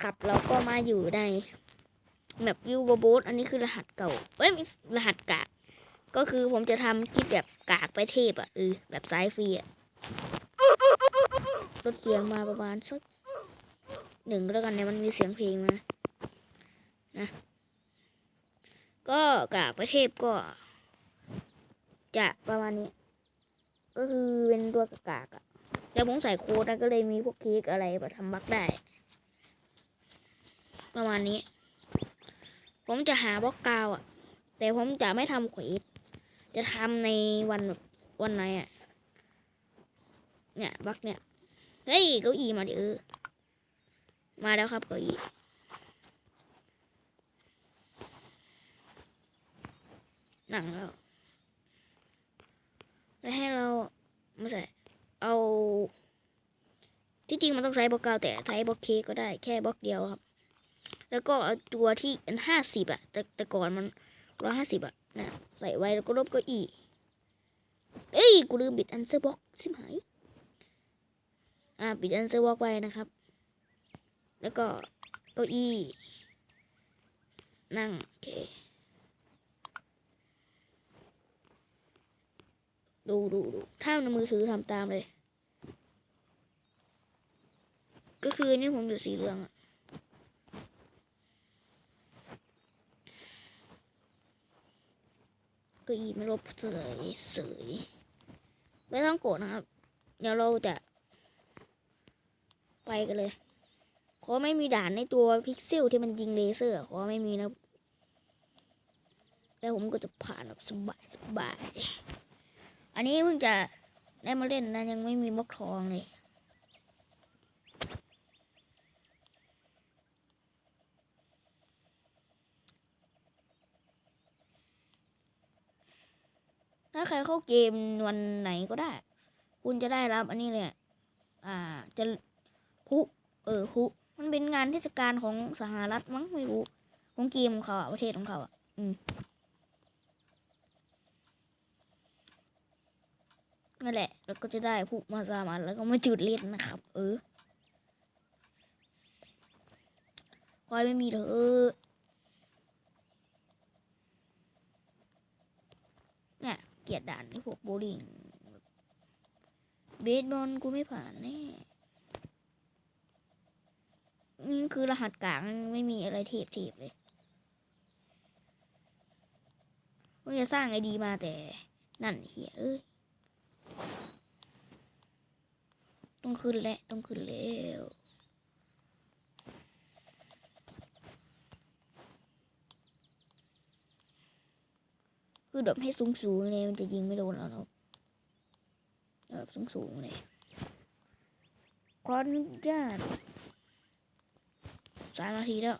ครับ เราก็มาอยู่ในแบบวิวโบสอันนี้คือรหัสเก่าเอ้ยรหัสกากก็คือผมจะทำคลิปแบบกากไปเทพอะเออแบบสายฟรีอะลดเสียงมาประมาณสักหนึ่งแล้วกันเนี่ยมันมีเสียงเพลงมานะก็กากไปเทพก็ จะประมาณนี้ ก็คือเป็นตัวกากอะแต่ผมใส่โค้ดนะก็เลยมีพวกเค้กอะไรมาทำบักได้ ประมาณนี้ ผมจะหาบล็อกกาวอะแต่ผมจะไม่ทำเควสจะทำในวันวันไหนอะเนี่ยบักเนี่ย เฮ้ยเก้าอี้มาดิเออมาแล้วครับเก้าอี้หนังแล้วแล้วให้เราไม่ใส่เอาที่จริงมันต้องใช้บล็อกเก้าแต่ใช้บล็อกเคก็ได้แค่บล็อกเดียวครับ แล้วก็เอาตัวที่อันห้าสิบอะแต่แต่ก่อนมันร้อยห้าสิบอะนะใส่ไว้แล้วก็ลบเก็อีเอ้ยกูลืมบิดอันเซอร์บล็อกสิหายอ่าปิดอันเซอร์บล็อกไว้นะครับ แล้วก็เก้าอี้นั่งโอเคดูดูดูถ้าในมือถือทำตามเลย ก็คือนี่ผมอยู่สีเหลืองอะ เก็อีไม่ลบเสยเสยไม่ต้องโกรธนะครับ เดี๋ยวเราจะ ไปกันเลย ขอไม่มีด่านในตัวพิกเซลที่มันยิงเลเซอร์ขอไม่มีนะ แล้วผมก็จะผ่านแบบสบายสบาย อันนี้เพิ่งจะได้มาเล่นนะยังไม่มีบล็อกทองเลย ใครเข้าเกมวันไหนก็ได้ คุณจะได้รับอันนี้เลยอ่าจะคุเออคุมันเป็นงานเทศกาลของสหรัฐมั้งไม่รู้ของเกมของเขาอะประเทศของเขาอะอืมนั่นแหละ แล้วก็จะได้พุมาสามันแล้วก็มาจุดเล่นนะครับ เออคอยไม่มีเถอะ เกียเกลียดด่านนี่พวกโบลิ่งเบสบอลกูไม่ผ่านแน่นี่คือรหัสกลางไม่มีอะไรเทปเทปเลยว่าจะสร้างไอดีมาแต่ นั่นเฮียเอ้ยต้องขึ้นแล้วต้องขึ้นแล้ว คือแบบให้สูงสูงเลยมันจะยิงไม่โดนเราเนาะแบบสูงสูงเลยขออนุญาตสามนาทีแล้ว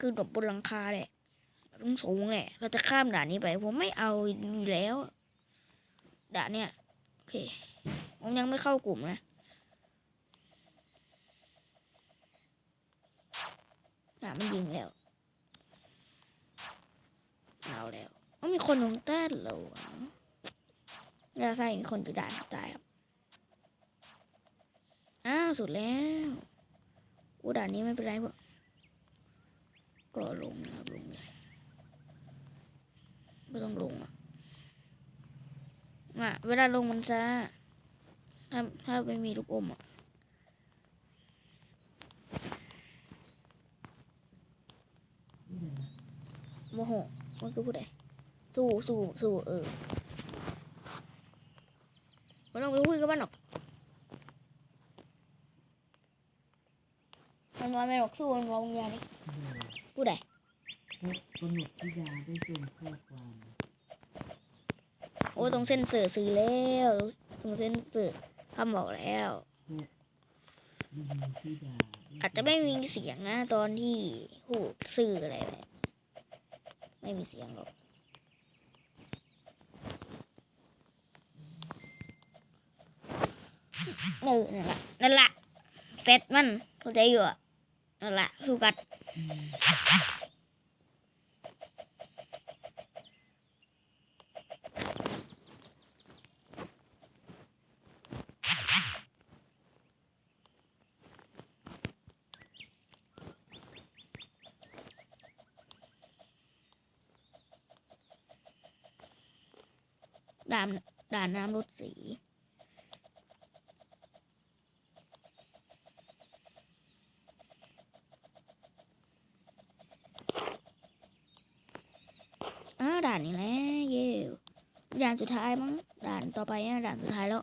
คือแบบบนหลังคาแหละต้องสูงแหละเราจะข้ามด่านนี้ไป ผมไม่เอาอยู่แล้ว ด่านเนี้ยโอเค ผมยังไม่เข้ากลุ่มนะด่าน มันยิงแล้ว เอาแล้วมันมีคนลงใต้เหรอวะอย่าใส่มีคนไปด่าตายครับอ้าวสุดแล้วอูด่านนี้ไม่เป็นไรพวกก็ลงนะครับลงเลยไม่ต้องลงอะอะเวลาลงมันจะถ้าถ้าไม่มีลูกอมอะ โมโหมันคือผู้ใดสู้สู้สู้เออไม่ต้องไปคุยกับมันหรอกมันว่าไม่หรอกสู้มันวางยาดิผู้ใดกำหนดที่ยาได้ส่งข้อความโอ้ตรงเส้นเสือซื้อแล้วตรงเส้นเสือคำบอกแล้วยิงที่ยาด้อาจจะไม่มีเสียงนะ ตอนที่พูดสื่ออะไรแบบ ไม่มีเสียงหรอกเออนั่นแหละนั่นแหละเซตมันเข้าใจอยู่อะนั่นแหละสู้กัดอืมน ด่านด่านน้ำรถสีอ่าด่านนี้แหละเย่ด่านสุดท้ายมั้งด่านต่อไปนี่ยด่านสุดท้ายแล้ว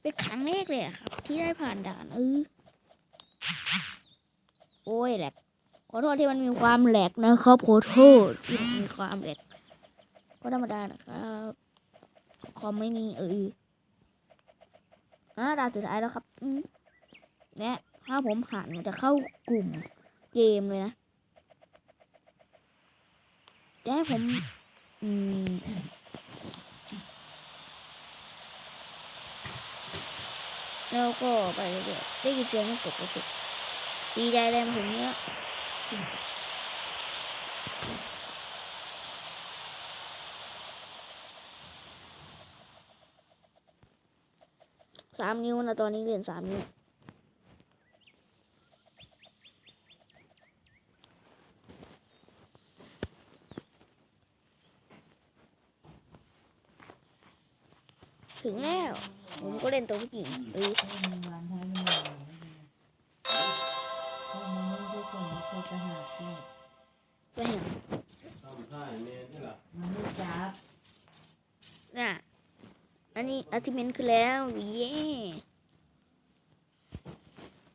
เป็นครั้งแรกเลยอะครับ ที่ได้ผ่านด่านเออโอ้ยแหลกขอโทษที่มันมีความแหลกนะครับขอโทษที่มันมีความแหลกก็ธรรมดานะครับ อมไม่มีเอออ่าด่านสุดท้ายแล้วครับเนี่ยถ้าผมผ่านมันจะเข้ากลุ่มเกมเลยนะจะให้ผม อืมแล้วก็ไปเรื่อยๆได้ยินเสียงมันตกกระตุกดีใจเลยมาถึงเนี้ย สามนิ้วนะตอนนี้เหรียนสามนิ้วถึงแล้ว ผมก็เล่นตัวผู้หญิงเออไม่ได้คนไปไปเห็นมันไม่จับ นนี้อาชิเมนคือแล้ว เย้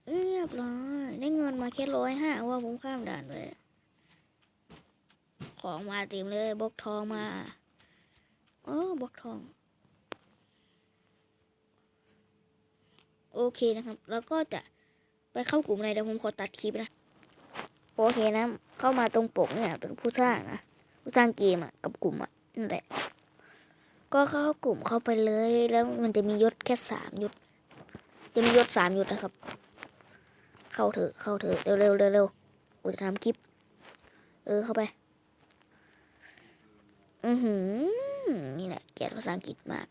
เรียบร้อยได้เงินมาแค่ร้อยห้าว่าผมข้ามด่านไปของมาเต็มเลยบล็อกทองมาเออบล็อกทอง โอเคนะครับ แล้วก็จะไปเข้ากลุ่มอะไรเดี๋ยวผมขอตัดคลิปนะ โอเคนะ เข้ามาตรงปกเนี่ยเป็นผู้สร้างนะ ผู้สร้างเกมอะ กับกลุ่มอะนั่นแหละ ก็เข้ากลุ่มเข้าไปเลย แล้วมันจะมียศแค่สามยศ จะมียศสามยศนะครับ เข้าเถอะเข้าเถอะเร็วเร็วเร็วเร็วกูจะทำคลิป เออเข้าไป อือหือนี่แหละเกลียดภาษาอังกฤษมาก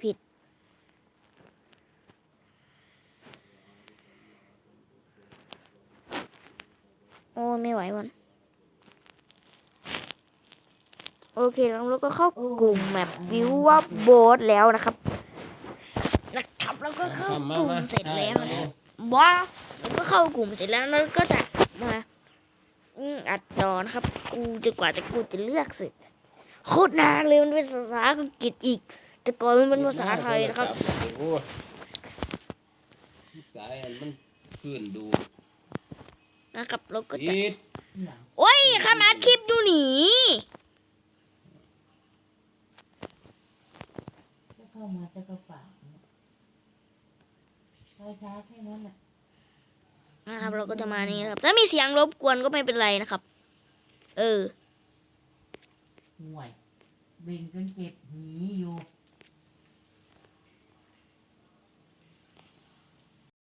ผิด โอ้ไม่ไหววัน โอ เคแล้วเราก็เข้ากลุ่มแมปวิวว่าโบสแล้วนะครับนะครับแล้วก็เข้ากลุ่มเสร็จแล้วนะว้าแล้วก็เข้ากลุ่มเสร็จแล้วแล้วก็จะมาอืมอัดต่อนะครับ กูจนกว่าจะกูจะเลือกเสร็จโคตรนานเลยมันเป็นภาษาอังกฤษอีก แต่ก่อนมันเป็นภาษาไทยนะครับโอ้สายอันมันขึ้นดูนะครับแล้วก็จะอีดหลังโอ้ยคำอัดคลิปดูหนี จะ เข้ามาจะกระฝากใช้ช้าแค่นั้นแหละนะครับ เราก็จะมานี่นะครับ ถ้ามีเสียงรบกวนก็ไม่เป็นไรนะครับ เออห่วยเบ่งจนเจ็บหีอยู่